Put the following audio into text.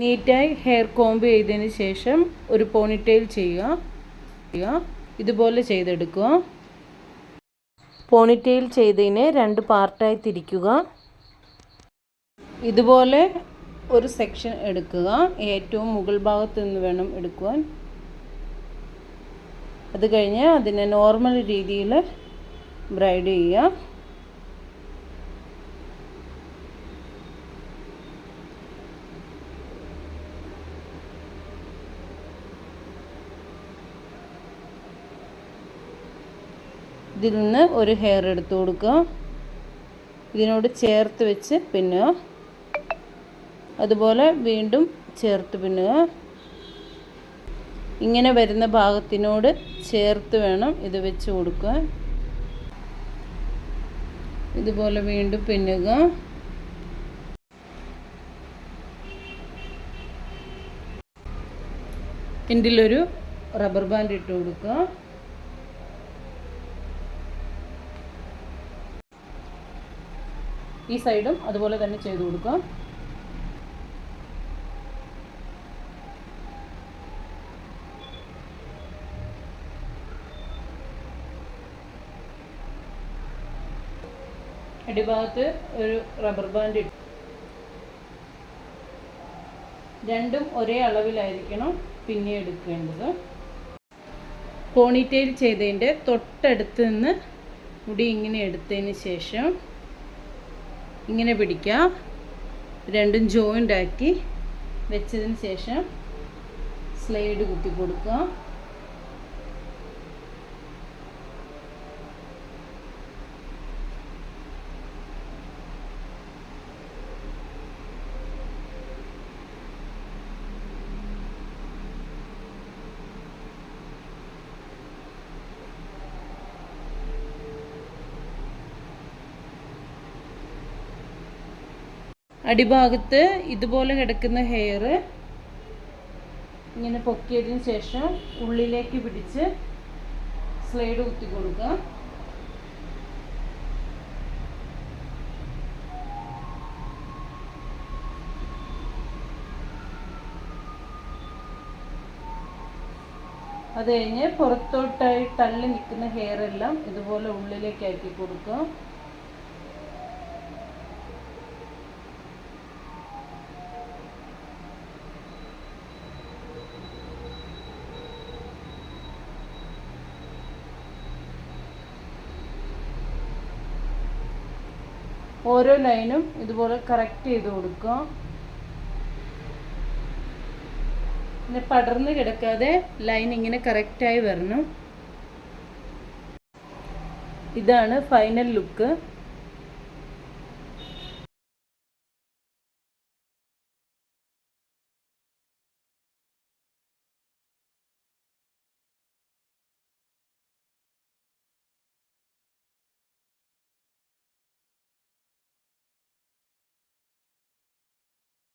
നീറ്റായി hair comb ചെയ്തതിന് ശേഷം ഒരു പോണിറ്റെയിൽ ചെയ്യുക. ഇതുപോലെ ചെയ്തെടുക്കുക. പോണിറ്റെയിൽ ചെയ്തതിനെ രണ്ട് പാർട്ടായി തിരിക്കുക. ഇതുപോലെ ഒരു സെക്ഷൻ എടുക്കുക. ഏറ്റവും മുകൾ ഭാഗത്ത് നിന്ന് വേണം എടുക്കുവാൻ. അത് കഴിഞ്ഞ് അതിനെ നോർമൽ രീതിയിൽ ബ്രൈഡ് ചെയ്യുക. ഇതിൽ നിന്ന് ഒരു ഹെയർ എടുത്തു കൊടുക്കുക. ഇതിനോട് ചേർത്ത് വെച്ച് പിന്നുക. അതുപോലെ വീണ്ടും ചേർത്ത് പിന്നുക. ഇങ്ങനെ വരുന്ന ഭാഗത്തിനോട് ചേർത്ത് വേണം ഇത് വെച്ച് കൊടുക്കുക. ഇതുപോലെ വീണ്ടും പിന്നുക. ഇതിലൊരു റബ്ബർ ബാൻഡ് ഇട്ട് കൊടുക്കുക. ഈ സൈഡും അതുപോലെ തന്നെ ചെയ്തു കൊടുക്കുക. അടിഭാഗത്ത് ഒരു റബ്ബർ ബാൻഡ് ഇട്ടു. രണ്ടും ഒരേ അളവിലായിരിക്കണം പിന്നെ എടുക്കേണ്ടത്. പോണിറ്റെയിൽ ചെയ്തതിന്റെ തൊട്ടടുത്ത് നിന്ന് മുടി ഇങ്ങനെ എടുത്തതിന് ശേഷം ഇങ്ങനെ പിടിക്കുക രണ്ടും ജോയിന്റ് ആക്കി വെച്ചതിന് ശേഷം സ്ലൈഡ് കുത്തി കൊടുക്കുക അടിഭാഗത്ത് ഇതുപോലെ കിടക്കുന്ന ഹെയർ ഇങ്ങനെ പൊക്കിയതിന് ശേഷം ഉള്ളിലേക്ക് പിടിച്ച് സ്ലൈഡ് കുത്തി കൊടുക്കുക. അത് കഴിഞ്ഞ് പുറത്തോട്ടായി തള്ളി നിൽക്കുന്ന ഹെയർ എല്ലാം ഇതുപോലെ ഉള്ളിലേക്ക് ആക്കി കൊടുക്കുക. ഓരോ ലൈനും ഇതുപോലെ കറക്റ്റ് ചെയ്ത് കൊടുക്കുക. പിന്നെ പടർന്ന് കിടക്കാതെ ലൈൻ ഇങ്ങനെ കറക്റ്റായി വരണം. ഇതാണ് ഫൈനൽ ലുക്ക്